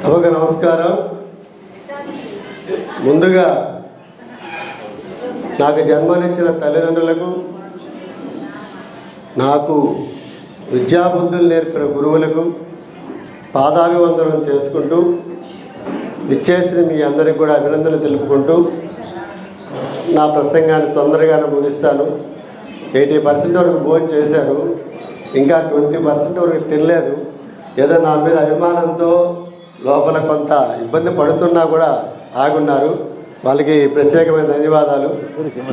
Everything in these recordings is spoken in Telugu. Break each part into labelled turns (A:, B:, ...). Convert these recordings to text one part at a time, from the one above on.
A: సభకు నమస్కారం. ముందుగా నాకు జన్మనిచ్చిన తల్లిదండ్రులకు నాకు విద్యాబుద్ధులు నేర్పిన గురువులకు పాదాభివందనం చేసుకుంటూ విచ్చేసిన మీ అందరికి కూడా అభినందనలు తెలుపుకుంటూ నా ప్రసంగాన్ని తొందరగానే ముగిస్తాను. ఎయిటీ పర్సెంట్ వరకు భోజనం చేశారు ఇంకా ట్వంటీ పర్సెంట్ వరకు తినలేదు. ఏదో నా మీద అభిమానంతో లోపల కొంత ఇబ్బంది పడుతున్నా కూడా ఆగున్నారు. వాళ్ళకి ప్రత్యేకమైన ధన్యవాదాలు.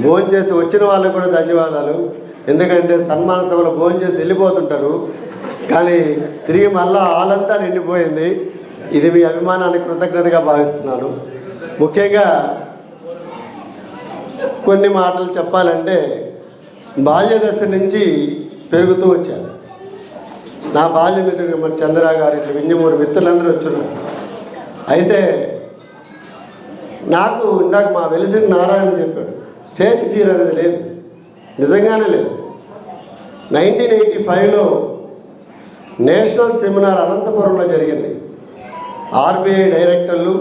A: భోజనం చేసి వచ్చిన వాళ్ళకి కూడా ధన్యవాదాలు. ఎందుకంటే సన్మాన సభలో భోజనం చేసి వెళ్ళిపోతుంటారు. కానీ తిరిగి మళ్ళా ఆలంతా నిండిపోయింది. ఇది మీ అభిమానానికి కృతజ్ఞతగా భావిస్తున్నాను. ముఖ్యంగా కొన్ని మాటలు చెప్పాలంటే బాల్య దశ నుంచి పెరుగుతూ వచ్చాను నా బాల్య మిత్రుడు మన చంద్ర గారు ఇట్లా వింజమూరు మిత్రులందరూ వచ్చారు అయితే నాకు ఇందాక మా వెలిసిన నారాయణ చెప్పాడు స్టేట్ ఫీర్ అనేది లేదు నిజంగానే లేదు. నైన్టీన్ ఎయిటీ ఫైవ్లో నేషనల్ సెమినార్ అనంతపురంలో జరిగింది. ఆర్బీఐ డైరెక్టర్లు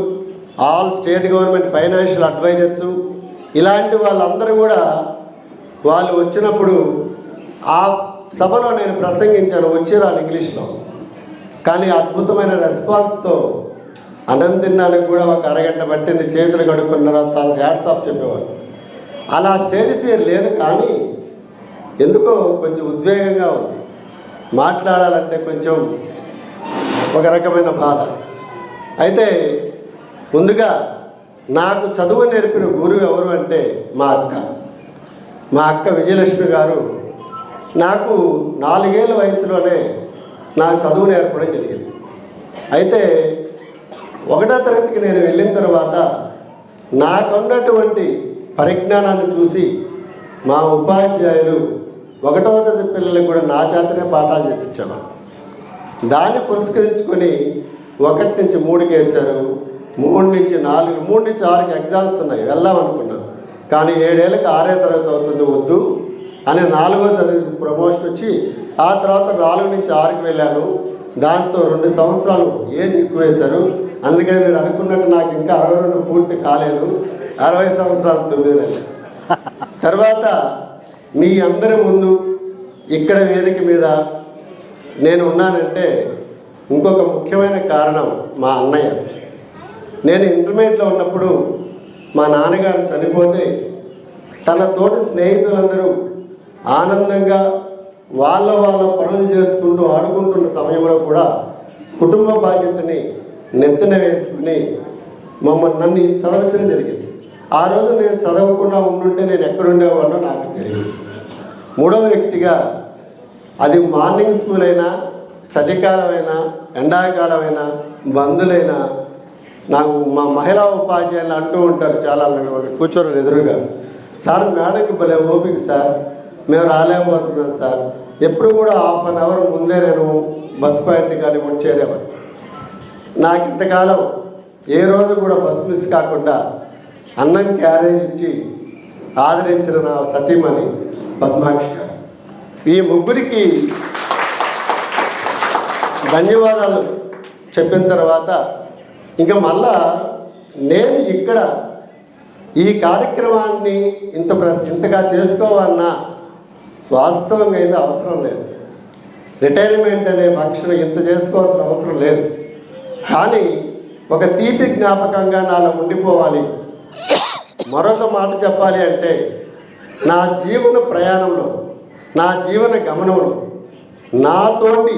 A: all state government financial advisers ఇలాంటి వాళ్ళందరూ కూడా వాళ్ళు వచ్చినప్పుడు ఆ సభలో నేను ప్రసంగించాను వచ్చేరాలు ఇంగ్లీష్లో. కానీ అద్భుతమైన రెస్పాన్స్తో అన్నం తినడానికి కూడా ఒక అరగంట పట్టింది చేతులు కడుక్కున్న తర్వాత హ్యాట్స్ ఆఫ్ చెప్పేవాడు. అలా స్టేజ్ ఫియర్ లేదు కానీ ఎందుకో కొంచెం ఉద్వేగంగా ఉంది. మాట్లాడాలంటే కొంచెం ఒక రకమైన బాధ. అయితే ముందుగా నాకు చదువు నేర్పిన గురువు ఎవరు అంటే మా అక్క. మా అక్క విజయలక్ష్మి గారు నాకు నాలుగేళ్ళ వయసులోనే నా చదువు నేర్పడం జరిగింది. అయితే ఒకటో తరగతికి నేను వెళ్ళిన తర్వాత నాకున్నటువంటి పరిజ్ఞానాన్ని చూసి మా ఉపాధ్యాయులు ఒకటో తరగతి పిల్లలకు కూడా నా చేతనే పాఠాలు చెప్పించాను దాన్ని పురస్కరించుకొని ఒకటి నుంచి మూడుకి వేశారు. మూడు నుంచి నాలుగు మూడు నుంచి ఆరుకి ఎగ్జామ్స్ ఉన్నాయి. వెళ్దాం అనుకున్నాం కానీ ఏడేళ్ళకి ఆరే తరగతి అవుతుంది వద్దు. అని నాలుగో తరగతి ప్రమోషన్ వచ్చి ఆ తర్వాత నాలుగు నుంచి ఆరుకి వెళ్ళాను. దాంతో రెండు సంవత్సరాలు ఏజ్ ఎక్కువ వేశారు. అందుకని మీరు అనుకున్నట్టు నాకు ఇంకా అరవై రెండు పూర్తి కాలేదు. అరవై సంవత్సరాలు తొమ్మిది నెలలు. తర్వాత మీ అందరి ముందు ఇక్కడ వేదిక మీద నేను ఉన్నానంటే ఇంకొక ముఖ్యమైన కారణం మా అన్నయ్య. నేను ఇంటర్మీడియట్లో ఉన్నప్పుడు మా నాన్నగారు చనిపోతే తన తోటి స్నేహితులందరూ ఆనందంగా వాళ్ళ వాళ్ళ పనులు చేసుకుంటూ ఆడుకుంటున్న సమయంలో కూడా కుటుంబ బాధ్యతని నెత్తిన వేసుకుని మమ్మల్ని నన్ను చదవించడం జరిగింది. ఆ రోజు నేను చదవకుండా ఉండుంటే నేను ఎక్కడుండేవాడో నాకు తెలియదు. మూడవ వ్యక్తిగా అది మార్నింగ్ స్కూల్ అయినా చలికాలమైనా ఎండాకాలమైనా బంధులైనా నాకు మా మహిళా ఉపాధ్యాయులు అంటూ ఉంటారు చాలా కూర్చోరు ఎదురుగా. సార్ మేడంకి భలే ఓపిక సార్. మేము రాలేకపోతున్నాం సార్. ఎప్పుడు కూడా హాఫ్ అన్ అవర్ ముందే నేను బస్ పాయింట్ కానీ వచ్చేరేవాడు నాకు ఇంతకాలం ఏ రోజు కూడా బస్ మిస్ కాకుండా అన్నం క్యారేజ్ ఇచ్చి ఆదరించిన నా సతీమణి పద్మాక్ష ఈ ముగ్గురికి ధన్యవాదాలు చెప్పిన తర్వాత ఇంకా మళ్ళా నేను ఇక్కడ ఈ కార్యక్రమాన్ని ఇంత ప్ర- ఇంతగా చేసుకోవాలన్నా వాస్తవంగా ఏదో అవసరం లేదు. రిటైర్మెంట్ అనే ఫంక్షన్ ఇంత చేసుకోవాల్సిన అవసరం లేదు. కానీ ఒక తీపి జ్ఞాపకంగా నాలో ఉండిపోవాలి. మరొక మాట చెప్పాలి అంటే నా జీవన ప్రయాణంలో నా జీవన గమనంలో నాతోటి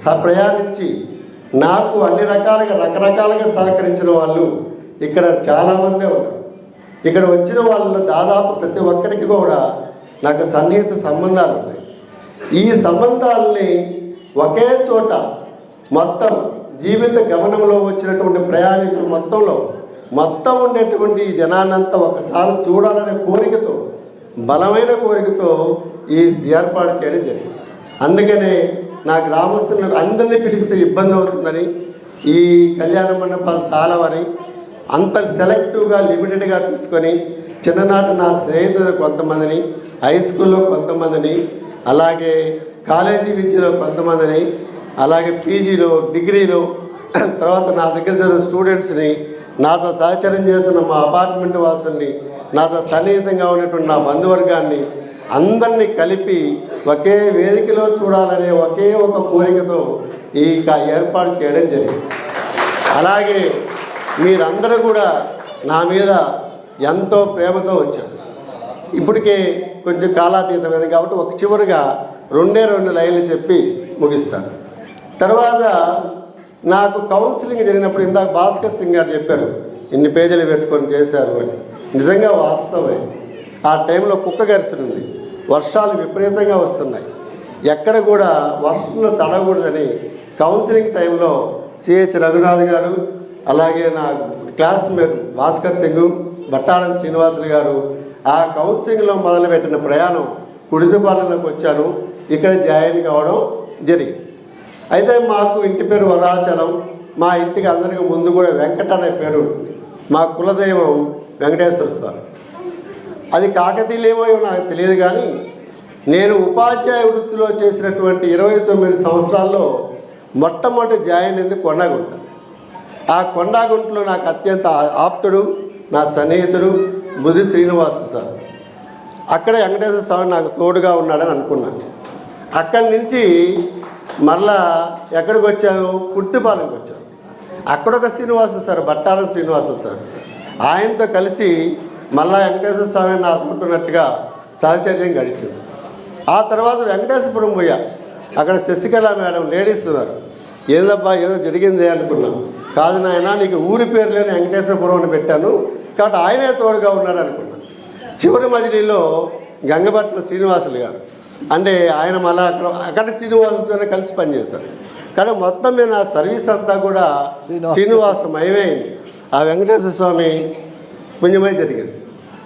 A: స ప్రయాణించి నాకు అన్ని రకాలుగా రకరకాలుగా సహకరించిన వాళ్ళు ఇక్కడ చాలామందే ఉన్నారు. ఇక్కడ వచ్చిన వాళ్ళు దాదాపు ప్రతి ఒక్కరికి కూడా నాకు సన్నిహిత సంబంధాలు ఉన్నాయి. ఈ సంబంధాలని ఒకే చోట మొత్తం జీవిత గమనంలో వచ్చినటువంటి ప్రయాణికులు మొత్తంలో మొత్తం ఉండేటువంటి ఈ జనాన్నంతా ఒకసారి చూడాలనే కోరికతో బలమైన కోరికతో ఈ ఏర్పాటు చేయడం జరిగింది. అందుకనే నా గ్రామస్తులకు అందరినీ పిలిస్తే ఇబ్బంది అవుతుందని ఈ కళ్యాణ మండపాలు చాలవని అంత సెలెక్టివ్గా లిమిటెడ్గా తీసుకొని చిన్ననాటి నా స్నేహితులు కొంతమందిని హై స్కూల్లో కొంతమందిని అలాగే కాలేజీ విద్యలో కొంతమందిని అలాగే పీజీలో డిగ్రీలో తర్వాత నా దగ్గర జరిగిన స్టూడెంట్స్ని నాతో సహచరం చేసిన మా అపార్ట్మెంట్ వాసుల్ని నాతో సన్నిహితంగా ఉన్నటువంటి నా బంధువర్గాన్ని అందరినీ కలిపి ఒకే వేదికలో చూడాలనే ఒకే ఒక కోరికతో ఈ ఏర్పాటు చేయడం జరిగింది. అలాగే మీరందరూ కూడా నా మీద ఎంతో ప్రేమతో వచ్చాడు. ఇప్పటికే కొంచెం కాలాతీతమైనది కాబట్టి ఒక చివరిగా రెండే రెండు లైన్లు చెప్పి ముగిస్తాను. తర్వాత నాకు కౌన్సిలింగ్ జరిగినప్పుడు ఇందాక భాస్కర్ సింగ్ గారు చెప్పారు ఇన్ని పేజీలు పెట్టుకొని చేశారు అని. నిజంగా వాస్తవమే. ఆ టైంలో కుక్క గరిసింది వర్షాలు విపరీతంగా వస్తున్నాయి. ఎక్కడ కూడా వర్షంలో తడకూడదని కౌన్సిలింగ్ టైంలో సిహెచ్ రఘునాథ్ గారు అలాగే నా క్లాస్మేట్ భాస్కర్ సింగ్ బట్టారం శ్రీనివాసులు గారు ఆ కౌన్సిలింగ్లో మొదలుపెట్టిన ప్రయాణం కుడితిపాలెంలోకి వచ్చాను. ఇక్కడ జాయిన్ కావడం జరిగింది. అయితే మాకు ఇంటి పేరు వరాచలం. మా ఇంటికి అందరికీ ముందు కూడా వెంకట అనే పేరు ఉంటుంది. మా కులదైవం వెంకటేశ్వర స్వామి. అది కాకతీయులేమో నాకు తెలియదు కానీ నేను ఉపాధ్యాయ వృత్తిలో చేసినటువంటి ఇరవై తొమ్మిది సంవత్సరాల్లో మొట్టమొదటి జాయిన్ అయింది కొండాగుంట. ఆ కొండాగుంటలో నాకు అత్యంత ఆప్తుడు. నా సన్నిహితుడు ముది శ్రీనివాసు సార్. అక్కడ వెంకటేశ్వర స్వామి నాకు తోడుగా ఉన్నాడని అనుకున్నాను అక్కడి నుంచి మళ్ళా ఎక్కడికి వచ్చాను? కుర్తిపాలెంకి వచ్చాను. అక్కడ ఒక శ్రీనివాసు సార్ బట్టారం శ్రీనివాసు సార్. ఆయనతో కలిసి మళ్ళా వెంకటేశ్వర స్వామిని నాటుకుంటున్నట్టుగా సహచర్యం గడిచింది. ఆ తర్వాత వెంకటేశ్వరపురం పోయా. అక్కడ శశికళ మేడం లేడీస్ ఉన్నారు. ఏదబ్బా ఏదో జరిగింది అనుకున్నాం. కాదు నాయన నీకు ఊరి పేరు లేని వెంకటేశ్వరపురం అని పెట్టాను. కాబట్టి ఆయనే తోడుగా ఉన్నారు అనుకున్నాను చివరి మజిలీలో గంగపట్ల శ్రీనివాసులు గారు. అంటే ఆయన మళ్ళా అక్కడ అక్కడ శ్రీనివాసులతోనే కలిసి పనిచేశాడు కానీ మొత్తం మీద నా సర్వీస్ అంతా కూడా శ్రీనివాసమయమైంది ఆ వెంకటేశ్వర స్వామి పుణ్యమై జరిగింది.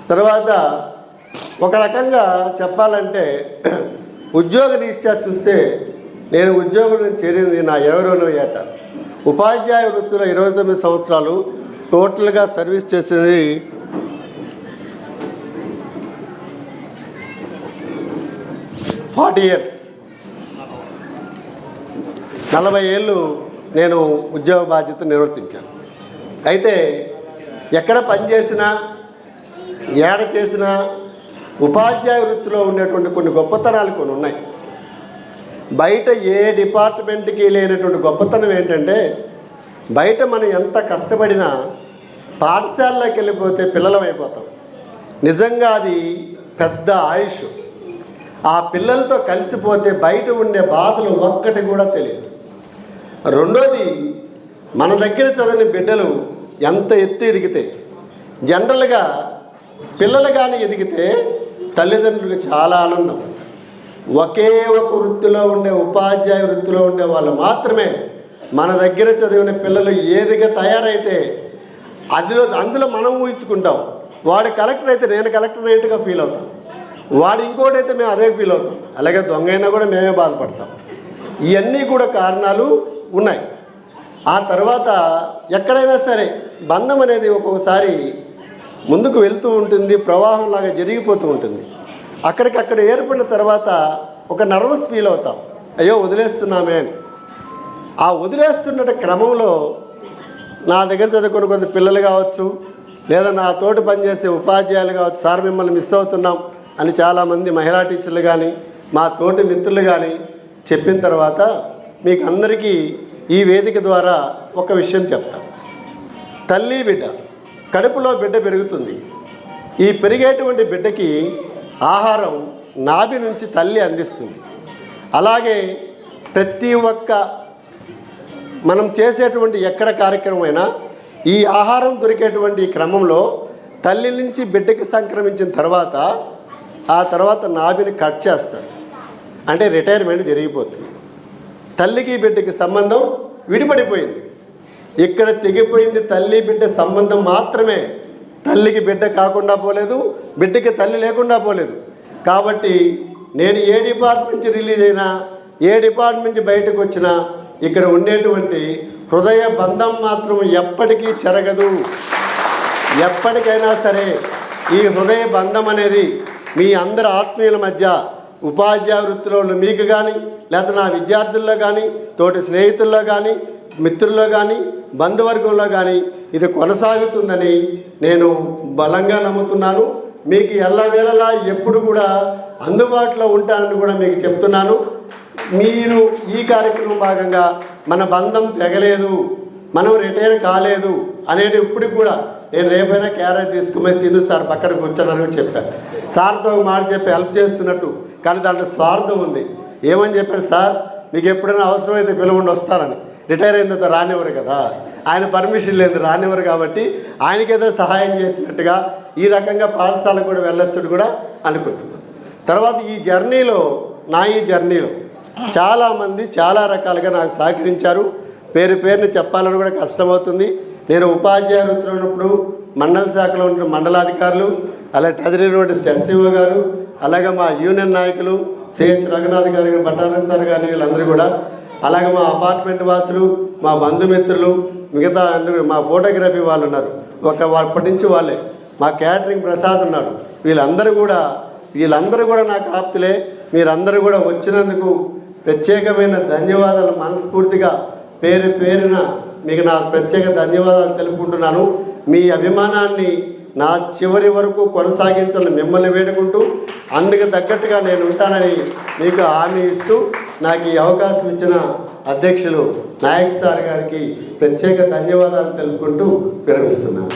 A: తర్వాత ఒక రకంగా చెప్పాలంటే ఉద్యోగ రీత్యా చూస్తే నేను ఉద్యోగం చేరింది నా ఇరవై రెండవ ఏట. ఉపాధ్యాయ వృత్తిలో ఇరవై తొమ్మిది సంవత్సరాలు టోటల్గా సర్వీస్ చేసేది ఫార్టీ ఇయర్స్. నలభై ఏళ్ళు నేను ఉద్యోగ బాధ్యత నిర్వర్తించాను. అయితే ఎక్కడ పనిచేసినా ఏడ చేసినా ఉపాధ్యాయ వృత్తిలో ఉండేటువంటి కొన్ని గొప్పతనాలు కొన్ని ఉన్నాయి. బయట ఏ డిపార్ట్మెంట్కి లేనటువంటి గొప్పతనం ఏంటంటే బయట మనం ఎంత కష్టపడినా పాఠశాలలోకి వెళ్ళిపోతే పిల్లలం అయిపోతాం. నిజంగా అది పెద్ద ఆయుష్. ఆ పిల్లలతో కలిసిపోతే బయట ఉండే బాధలు ఒక్కటి కూడా తెలియదు. రెండోది మన దగ్గర చదివిన బిడ్డలు ఎంత ఎత్తు ఎదిగితే జనరల్గా పిల్లలు కానీ ఎదిగితే తల్లిదండ్రులకు చాలా ఆనందం. ఒకే ఒక వృత్తిలో ఉండే ఉపాధ్యాయ వృత్తిలో ఉండే వాళ్ళు మాత్రమే మన దగ్గర చదివిన పిల్లలు ఏదిగా తయారైతే అందులో అందులో మనం ఊహించుకుంటాం. వాడు కలెక్టర్ అయితే నేను కలెక్టర్ అయినట్టుగా ఫీల్ అవుతాం. వాడు ఇంకోటి అయితే మేము అదే ఫీల్ అవుతాం. అలాగే దొంగ అయినా కూడా మేమే బాధపడతాం. ఇవన్నీ కూడా కారణాలు ఉన్నాయి. ఆ తర్వాత ఎక్కడైనా సరే బంధం అనేది ఒక్కొక్కసారి ముందుకు వెళ్తూ ఉంటుంది ప్రవాహంలాగా జరిగిపోతూ ఉంటుంది. అక్కడికక్కడ ఏర్పడిన తర్వాత ఒక నర్వస్ ఫీల్ అవుతాం. అయ్యో వదిలేస్తున్నామే అని. ఆ వదిలేస్తున్న క్రమంలో నా దగ్గర చదువుకున్న కొంత పిల్లలు కావచ్చు లేదా నా తోటి పనిచేసే ఉపాధ్యాయులు కావచ్చు సార్ మిమ్మల్ని మిస్ అవుతున్నాం అని చాలామంది మహిళా టీచర్లు కానీ మా తోటి మిత్రులు కానీ చెప్పిన తర్వాత మీకు అందరికీ ఈ వేదిక ద్వారా ఒక విషయం చెప్తాం. తల్లి బిడ్డ కడుపులో బిడ్డ పెరుగుతుంది. ఈ పెరిగేటువంటి బిడ్డకి ఆహారం నాభి నుంచి తల్లి అందిస్తుంది. అలాగే ప్రతి ఒక్క మనం చేసేటువంటి ఎక్కడ కార్యక్రమమైనా ఈ ఆహారం దొరికేటువంటి క్రమంలో తల్లి నుంచి బిడ్డకి సంక్రమించిన తర్వాత ఆ తర్వాత నాభిని కట్ చేస్తారు. అంటే రిటైర్మెంట్ జరిగిపోతుంది. తల్లికి బిడ్డకి సంబంధం విడిపడిపోయింది. ఇక్కడ తెగిపోయింది తల్లి బిడ్డ సంబంధం మాత్రమే. తల్లికి బిడ్డ కాకుండా పోలేదు బిడ్డకి తల్లి లేకుండా పోలేదు. కాబట్టి నేను ఏ డిపార్ట్మెంట్ నుంచి రిలీజ్ అయినా ఏ డిపార్ట్మెంట్ నుంచి బయటకు వచ్చినా ఇక్కడ ఉండేటువంటి హృదయ బంధం మాత్రం ఎప్పటికీ చెరగదు. ఎప్పటికైనా సరే ఈ హృదయ బంధం అనేది మీ అందరి ఆత్మీయుల మధ్య ఉపాధ్యాయ వృత్తిలో ఉన్న మీకు కానీ లేదా నా విద్యార్థుల్లో కానీ తోటి స్నేహితుల్లో కానీ మిత్రుల్లో కానీ బంధువర్గంలో కానీ ఇది కొనసాగుతుందని నేను బలంగా నమ్ముతున్నాను. మీకు ఎల్లవేళలా ఎప్పుడు కూడా అందుబాటులో ఉంటానని కూడా మీకు చెప్తున్నాను. మీరు ఈ కార్యక్రమం భాగంగా మన బంధం తెగలేదు మనం రిటైర్ కాలేదు అనేది ఇప్పుడు కూడా నేను రేపైనా క్యారేజ్ తీసుకుపోయి సీను సార్ పక్కన కూర్చోడానికి చెప్పాను సార్తో ఒక మాట చెప్పి హెల్ప్ చేస్తున్నట్టు కానీ దాంట్లో స్వార్థం ఉంది. ఏమని చెప్పాడు సార్ మీకు ఎప్పుడైనా అవసరమైతే పిలవండి వస్తారని రిటైర్ అయిన తర్వాత రానివ్వరు కదా. ఆయన పర్మిషన్ లేదు రానివ్వరు కాబట్టి ఆయనకేదో సహాయం చేసినట్టుగా ఈ రకంగా పాఠశాలకు కూడా వెళ్ళొచ్చు కూడా అనుకుంటున్నాను. తర్వాత ఈ జర్నీలో నా ఈ జర్నీలో చాలామంది చాలా రకాలుగా నాకు సహకరించారు. పేరు పేరుని చెప్పాలని కూడా కష్టమవుతుంది. నేను ఉపాధ్యాయ వృత్తిలో ఉన్నప్పుడు మండల శాఖలో ఉన్న మండలాధికారులు అలాగే ట్రెజరీలో ఉన్న ఎస్టీఓ గారు అలాగే మా యూనియన్ నాయకులు సిహెచ్ రఘునాథ్ గారు బట్టారం సార్ గారు వీళ్ళందరూ కూడా అలాగే మా అపార్ట్మెంట్ వాసులు మా బంధుమిత్రులు మిగతా అందరూ మా ఫోటోగ్రఫీ వాళ్ళు ఉన్నారు. ఒక అప్పటి నుంచి వాళ్ళే. మా క్యాటరింగ్ ప్రసాద్ ఉన్నాడు. వీళ్ళందరూ కూడా వీళ్ళందరూ కూడా నాకు ఆప్తులే. మీరందరూ కూడా వచ్చినందుకు ప్రత్యేకమైన ధన్యవాదాలు మనస్ఫూర్తిగా. పేరు పేరున మీకు నా ప్రత్యేక ధన్యవాదాలు తెలుపుకుంటున్నాను. మీ అభిమానాన్ని నా చివరి వరకు కొనసాగించాలని మిమ్మల్ని వేడుకుంటూ అందుకు తగ్గట్టుగా నేను ఉంటానని మీకు హామీ ఇస్తూ నాకు ఈ అవకాశం ఇచ్చిన అధ్యక్షులు నాయక్ సార్ గారికి ప్రత్యేక ధన్యవాదాలు తెలుపుకుంటూ విరమిస్తున్నాను.